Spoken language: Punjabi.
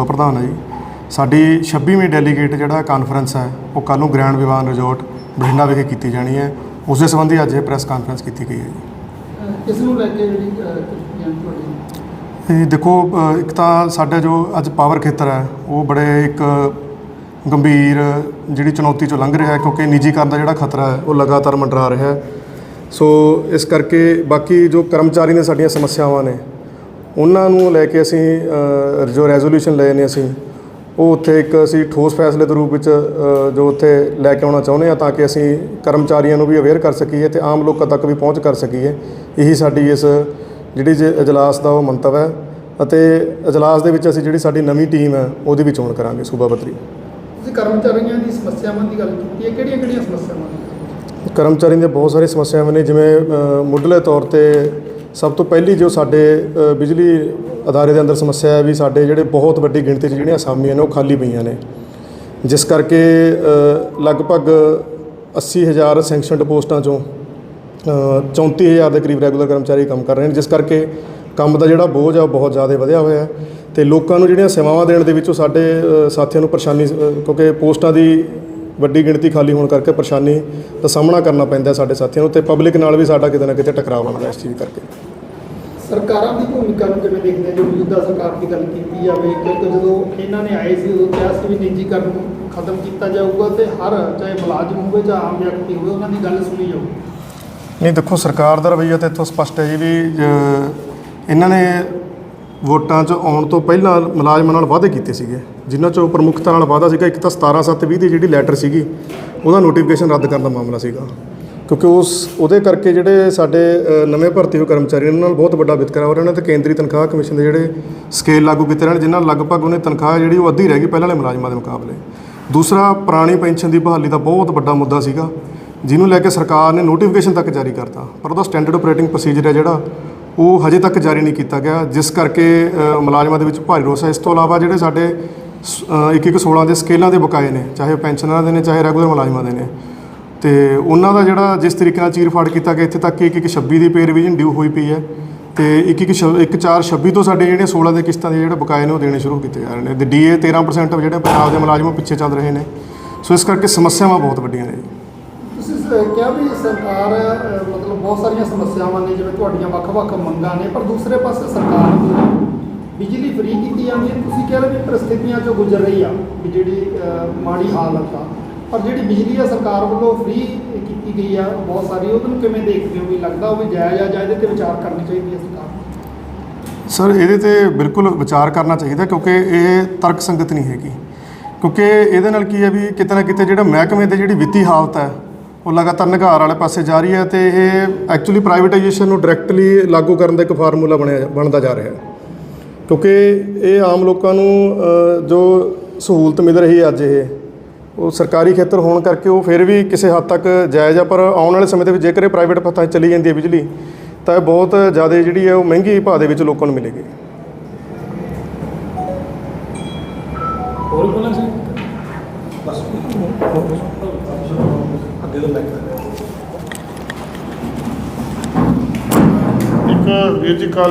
ਸੂਬਾ ਪ੍ਰਧਾਨ ਹਾਂ ਜੀ। ਸਾਡੀ 26ਵੀਂ ਡੈਲੀਗੇਟ ਜਿਹੜਾ ਕਾਨਫਰੰਸ ਹੈ ਉਹ ਕੱਲ੍ਹ ਨੂੰ ਗ੍ਰੈਂਡ ਵਿਵਾਨ ਰਿਜ਼ੋਰਟ ਬਠਿੰਡਾ ਵਿਖੇ ਕੀਤੀ ਜਾਣੀ ਹੈ। ਉਸ ਦੇ ਸੰਬੰਧੀ ਅੱਜ ਇਹ ਪ੍ਰੈਸ ਕਾਨਫਰੰਸ ਕੀਤੀ ਗਈ ਹੈ ਜੀ। ਕਿਸ ਨੂੰ ਲੈ ਕੇ ਜਿਹੜੀ ਤੁਹਾਡੀ? ਇਹ ਦੇਖੋ ਅ, ਇੱਕ ਤਾਂ ਸਾਡਾ ਜੋ ਅੱਜ ਪਾਵਰ ਖੇਤਰ ਹੈ ਉਹ ਬੜੇ ਇੱਕ ਗੰਭੀਰ ਜਿਹੜੀ ਚੁਣੌਤੀ ਚੋਂ ਲੰਘ ਰਿਹਾ ਹੈ ਕਿਉਂਕਿ ਨਿੱਜੀਕਰਨ ਦਾ ਜਿਹੜਾ ਖਤਰਾ ਹੈ ਉਹ ਲਗਾਤਾਰ ਮੰਡਰਾ ਰਿਹਾ ਹੈ। ਸੋ ਇਸ ਕਰਕੇ ਬਾਕੀ ਜੋ ਕਰਮਚਾਰੀ ਨੇ ਸਾਡੀਆਂ ਸਮੱਸਿਆਵਾਂ ਨੇ ਉਹਨਾਂ ਨੂੰ ਲੈ ਕੇ ਅਸੀਂ ਜੋ ਰੈਜ਼ੋਲੂਸ਼ਨ ਲਏ ਨੇ ਅਸੀਂ ਉਹ ਉੱਥੇ ਇੱਕ ਅਸੀਂ ਠੋਸ ਫੈਸਲੇ ਦੇ ਰੂਪ ਵਿੱਚ ਜੋ ਉੱਥੇ ਲੈ ਕੇ ਆਉਣਾ ਚਾਹੁੰਦੇ ਹਾਂ ਤਾਂ ਕਿ ਅਸੀਂ ਕਰਮਚਾਰੀਆਂ ਨੂੰ ਵੀ ਅਵੇਅਰ ਕਰ ਸਕੀਏ ਤੇ ਆਮ ਲੋਕਾਂ ਤੱਕ ਵੀ ਪਹੁੰਚ ਕਰ ਸਕੀਏ। ਇਹੀ ਸਾਡੀ ਇਸ ਜਿਹੜੀ ਜੇ ਇਜਲਾਸ ਦਾ ਉਹ ਮੰਤਵ ਹੈ ਅਤੇ ਇਜਲਾਸ ਦੇ ਵਿੱਚ ਅਸੀਂ ਜਿਹੜੀ ਸਾਡੀ ਨਵੀਂ ਟੀਮ ਹੈ ਉਹਦੀ ਵੀ ਚੋਣ ਕਰਾਂਗੇ ਸੂਬਾ ਪੱਧਰੀ। ਤੁਸੀਂ ਕਰਮਚਾਰੀਆਂ ਦੀ ਸਮੱਸਿਆਵਾਂ ਦੀ ਗੱਲ ਕੀਤੀ ਹੈ ਕਿਹੜੀਆਂ ਕਿਹੜੀਆਂ ਸਮੱਸਿਆਵਾਂ ਕਰਮਚਾਰੀਆਂ ਦੀਆਂ ਬਹੁਤ ਸਾਰੀਆਂ ਸਮੱਸਿਆਵਾਂ ਨੇ ਜਿਵੇਂ ਮੁੱਢਲੇ ਤੌਰ ਤੇ ਸਭ ਤੋਂ ਪਹਿਲੀ ਜੋ ਸਾਡੇ ਬਿਜਲੀ ਅਦਾਰੇ ਦੇ ਅੰਦਰ ਸਮੱਸਿਆ ਹੈ ਵੀ ਸਾਡੇ ਜਿਹੜੇ ਬਹੁਤ ਵੱਡੀ ਗਿਣਤੀ 'ਚ ਜਿਹੜੀਆਂ ਅਸਾਮੀਆਂ ਨੇ ਉਹ ਖਾਲੀ ਪਈਆਂ ਨੇ। ਜਿਸ ਕਰਕੇ ਅ, ਲਗਭਗ 80000 ਸੈਂਕਸ਼ਨਡ ਪੋਸਟਾਂ ਚੋਂ ਅ, 34000 ਦੇ ਕਰੀਬ ਰੈਗੂਲਰ ਕਰਮਚਾਰੀ ਕੰਮ ਕਰ ਰਹੇ ਨੇ ਜਿਸ ਕਰਕੇ ਕੰਮ ਦਾ ਜਿਹੜਾ ਬੋਝ ਆ ਉਹ ਬਹੁਤ ਜ਼ਿਆਦਾ ਵਧਿਆ ਹੋਇਆ ਹੈ। ਤੇ ਲੋਕਾਂ ਨੂੰ ਜਿਹੜੀਆਂ ਸੇਵਾਵਾਂ ਦੇਣ ਦੇ ਵਿੱਚੋਂ ਸਾਡੇ ਸਾਥੀਆਂ ਨੂੰ ਪਰੇਸ਼ਾਨੀ ਕਿਉਂਕਿ ਪੋਸਟਾਂ ਦੀ ਵੱਡੀ ਗਿਣਤੀ ਖਾਲੀ ਹੋਣ ਕਰਕੇ ਪਰੇਸ਼ਾਨੀ ਦਾ ਸਾਹਮਣਾ ਕਰਨਾ ਪੈਂਦਾ ਸਾਡੇ ਸਾਥੀਆਂ ਨੂੰ ਤੇ ਪਬਲਿਕ ਨਾਲ ਵੀ ਸਾਡਾ ਕਿਤੇ ਨਾ ਕਿਤੇ ਟਕਰਾਅ ਬਣਦਾ ਇਸ ਚੀਜ਼ ਕਰਕੇ। ਸਰਕਾਰਾਂ ਦੀ ਭੂਮਿਕਾ ਨੂੰ ਕਿਵੇਂ ਦੇਖਦੇ ਜੋ ਮੌਜੂਦਾ ਸਰਕਾਰ ਦੀ ਗੱਲ ਕੀਤੀ ਜਾਵੇ ਕਿਉਂਕਿ ਜਦੋਂ ਇਹਨਾਂ ਨੇ ਆਏ ਸੀ ਉਦੋਂ ਕਿਹਾ ਸੀ ਵੀ ਨਿੱਜੀਕਰਨ ਨੂੰ ਖਤਮ ਕੀਤਾ ਜਾਊਗਾ ਤੇ ਹਰ ਚਾਹੇ ਮੁਲਾਜ਼ਮ ਹੋਵੇ ਜਾਂ ਆਮ ਵਿਅਕਤੀ ਹੋਵੇ ਉਹਨਾਂ ਦੀ ਗੱਲ ਸੁਣੀ ਜਾਊਗੀ ਨਹੀਂ ਦੇਖੋ ਸਰਕਾਰ ਦਾ ਰਵੱਈਆ ਤਾਂ ਇੱਥੋਂ ਸਪਸ਼ਟ ਹੈ ਜੀ ਵੀ ਇਹਨਾਂ ਨੇ ਵੋਟਾਂ 'ਚ ਆਉਣ ਤੋਂ ਪਹਿਲਾਂ ਮੁਲਾਜ਼ਮਾਂ ਨਾਲ ਵਾਅਦੇ ਕੀਤੇ ਸੀਗੇ। ਜਿਨ੍ਹਾਂ 'ਚੋਂ ਪ੍ਰਮੁੱਖਤਾ ਨਾਲ ਵਾਅਦਾ ਸੀਗਾ ਇੱਕ ਤਾਂ 17 7 20 ਦੀ ਜਿਹੜੀ ਲੈਟਰ ਸੀਗੀ ਉਹਦਾ ਨੋਟੀਫਿਕੇਸ਼ਨ ਰੱਦ ਕਰਨ ਦਾ ਮਾਮਲਾ ਸੀਗਾ। ਕਿਉਂਕਿ ਉਸ ਉਹਦੇ ਕਰਕੇ ਜਿਹੜੇ ਸਾਡੇ ਨਵੇਂ ਭਰਤੀ ਹੋਏ ਕਰਮਚਾਰੀ ਨੇ, ਉਹਨਾਂ ਨਾਲ ਬਹੁਤ ਵੱਡਾ ਵਿਤਕਰਾ ਹੋ ਰਿਹਾ। ਉਹਨਾਂ ਤੇ ਕੇਂਦਰੀ ਤਨਖਾਹ ਕਮਿਸ਼ਨ ਦੇ ਜਿਹੜੇ ਸਕੇਲ ਲਾਗੂ ਕੀਤੇ ਰਹਿਣ ਜਿਨ੍ਹਾਂ ਲਗਭਗ ਉਹਨੇ ਤਨਖਾਹ ਜਿਹੜੀ ਉਹ ਅੱਧੀ ਰਹਿ ਗਈ ਪਹਿਲਾਂ ਵਾਲੇ ਮੁਲਾਜ਼ਮਾਂ ਦੇ ਮੁਕਾਬਲੇ। ਦੂਸਰਾ ਪੁਰਾਣੀ ਪੈਨਸ਼ਨ ਦੀ ਬਹਾਲੀ ਦਾ ਬਹੁਤ ਵੱਡਾ ਮੁੱਦਾ ਸੀਗਾ ਜਿਹਨੂੰ ਲੈ ਕੇ ਸਰਕਾਰ ਨੇ ਨੋਟੀਫਿਕੇਸ਼ਨ ਤੱਕ ਜਾਰੀ ਕਰਤਾ। ਪਰ ਉਹਦਾ ਸਟੈਂਡਰਡ ਆਪਰੇਟਿੰਗ ਪ੍ਰੋਸੀਜਰ ਹੈ ਜਿਹੜਾ ਉਹ ਹਜੇ ਤੱਕ ਜਾਰੀ ਨਹੀਂ ਕੀਤਾ ਗਿਆ, ਜਿਸ ਕਰਕੇ ਮੁਲਾਜ਼ਮਾਂ ਦੇ ਵਿੱਚ ਭਾਰੀ ਰੋਸ ਹੈ। ਇਸ ਤੋਂ ਇਲਾਵਾ ਜਿਹੜੇ ਸਾਡੇ ਸ- ਇੱਕ ਇੱਕ 16 ਦੇ ਸਕੇਲਾਂ ਦੇ ਬਕਾਏ ਨੇ, ਚਾਹੇ ਉਹ ਪੈਨਸ਼ਨਰਾਂ ਦੇ ਨੇ, ਚਾਹੇ ਰੈਗੂਲਰ ਮੁਲਾਜ਼ਮਾਂ ਦੇ ਨੇ। ਤੇ ਉਹਨਾਂ ਦਾ ਜਿਹੜਾ ਜਿਸ ਤਰੀਕੇ ਨਾਲ ਚੀਰ-ਫਾੜ ਕੀਤਾ ਗਿਆ, ਇੱਥੇ ਤੱਕ ਕਿ ਇੱਕ ਇੱਕ 26 ਦੀ ਪੇ ਰਿਵੀਜ਼ਨ ਡਿਊ ਹੋਈ ਪਈ ਹੈ। ਤੇ ਇੱਕ ਇੱਕ ਛ- ਇੱਕ 4 26 ਤੋਂ ਸਾਡੇ ਜਿਹੜੇ 16 ਦੇ ਕਿਸ਼ਤਾਂ ਦੇ ਜਿਹੜੇ ਬਕਾਏ ਨੇ, ਉਹ ਦੇਣੇ ਸ਼ੁਰੂ ਕੀਤੇ ਜਾ ਰਹੇ ਨੇ। ਤੇ ਡੀਏ 13% ਜਿਹੜੇ ਪੰਜਾਬ ਦੇ ਮੁਲਾਜ਼ਮ ਪਿੱਛੇ ਚੱਲ ਰਹੇ ਨੇ। ਸੋ ਇਸ ਕਰਕੇ ਸਮੱਸਿਆਵਾਂ ਬਹੁਤ ਵੱਡੀਆਂ ਨੇ ਜੀ। ਤੁਸੀਂ ਸ- ਕਿਹਾ ਵੀ ਸਰਕਾਰ ਅਹ, ਮਤਲਬ ਬਹੁਤ ਸਾਰੀਆਂ ਸਮੱਸਿਆਵਾਂ ਨੇ ਜਿਵੇਂ ਤੁਹਾਡੀਆਂ ਵੱਖ-ਵੱਖ ਮੰਗਾਂ ਨੇ ਪਰ ਦੂਸਰੇ ਪਾਸੇ ਸਰਕਾਰ ਵੱਲੋਂ ਬਿਜਲੀ ਫ੍ਰੀ ਕੀਤੀ ਜਾਂਦੀ ਹੈ। ਤੁਸੀਂ ਕਹਿ ਰਹੇ ਵੀ ਪ੍ਰਸਥਿਤੀਆਂ ਚੋਂ ਗੁਜ਼ਰ ਰਹੀ ਆ ਵੀ ਜਿਹੜੀ ਅਹ, ਮਾੜੀ ਹਾਲਤ ਆ। ਪਰ ਜਿਹੜੀ ਬਿਜਲੀ ਆ ਸਰਕਾਰ ਵੱਲੋਂ ਫ੍ਰੀ ਕੀਤੀ ਗਈ ਆ ਬਹੁਤ ਸਾਰੀ ਉਹਨੂੰ ਕਿਵੇਂ ਦੇਖਦੇ ਹੋ? ਵੀ ਲੱਗਦਾ ਉਹ ਵੀ ਜਾਇਜ਼ ਆ ਜਾਂ ਇਹਦੇ ਤੇ ਵਿਚਾਰ ਕਰਨੀ ਚਾਹੀਦੀ ਹੈ ਸਰਕਾਰ? ਨੂੰ? ਸਰ ਇਹਦੇ ਤੇ ਬਿਲਕੁਲ ਵਿਚਾਰ ਕਰਨਾ ਚਾਹੀਦਾ ਕਿਉਂਕਿ ਇਹ ਤਰਕ ਸੰਗਤ ਨਹੀਂ ਹੈਗੀ। ਕਿਉਂਕਿ ਇਹਦੇ ਨਾਲ ਕੀ ਹੈ ਵੀ ਕਿਤੇ ਨਾ ਕਿਤੇ ਜਿਹੜਾ ਮਹਿਕਮੇ ਦੀ ਜਿਹੜੀ ਵਿੱਤੀ ਹਾਲਤ ਹੈ ਉਹ ਲਗਾਤਾਰ ਨਿਘਾਰ ਵਾਲੇ ਪਾਸੇ ਜਾ ਰਹੀ ਹੈ ਤੇ ਇਹ ਐਕਚੁਅਲੀ ਪ੍ਰਾਈਵੇਟਾਈਜੇਸ਼ਨ ਨੂੰ ਡਾਇਰੈਕਟਲੀ ਲਾਗੂ ਕਰਨ ਦਾ ਇੱਕ ਫਾਰਮੂਲਾ ਬਣਿਆ ਬਣਦਾ ਜਾ ਰਿਹਾ ਹੈ। ਕਿਉਂਕਿ ਇਹ ਆਮ ਲੋਕਾਂ ਨੂੰ ਜੋ ਸਹੂਲਤ ਮਿਲ ਰਹੀ ਹੈ ਅੱਜ ਇਹ ਉਹ ਸਰਕਾਰੀ ਖੇਤਰ ਹੋਣ ਕਰਕੇ ਉਹ ਫਿਰ ਵੀ ਕਿਸੇ ਹੱਦ ਤੱਕ ਜਾਇਜ਼ ਆ ਪਰ ਆਉਣ ਵਾਲੇ ਸਮੇਂ ਦੇ ਵਿੱਚ ਜੇਕਰ ਇਹ ਪ੍ਰਾਈਵੇਟ ਪੱਥਾਂ 'ਚ ਚਲੀ ਜਾਂਦੀ ਹੈ ਬਿਜਲੀ ਤਾਂ ਇਹ ਬਹੁਤ ਜ਼ਿਆਦਾ ਜਿਹੜੀ ਹੈ ਉਹ ਮਹਿੰਗੀ ਭਾਅ ਦੇ ਵਿੱਚ ਲੋਕਾਂ ਨੂੰ ਮਿਲੇਗੀ। ਹੋਰ ਬੋਲਾਂ ਸੀ? ਬਸ। ਅੱਗੇ ਤੋਂ ਮੈਂ ਇੱਕ ਵੀਰ ਜੀ ਕੱਲ੍ਹ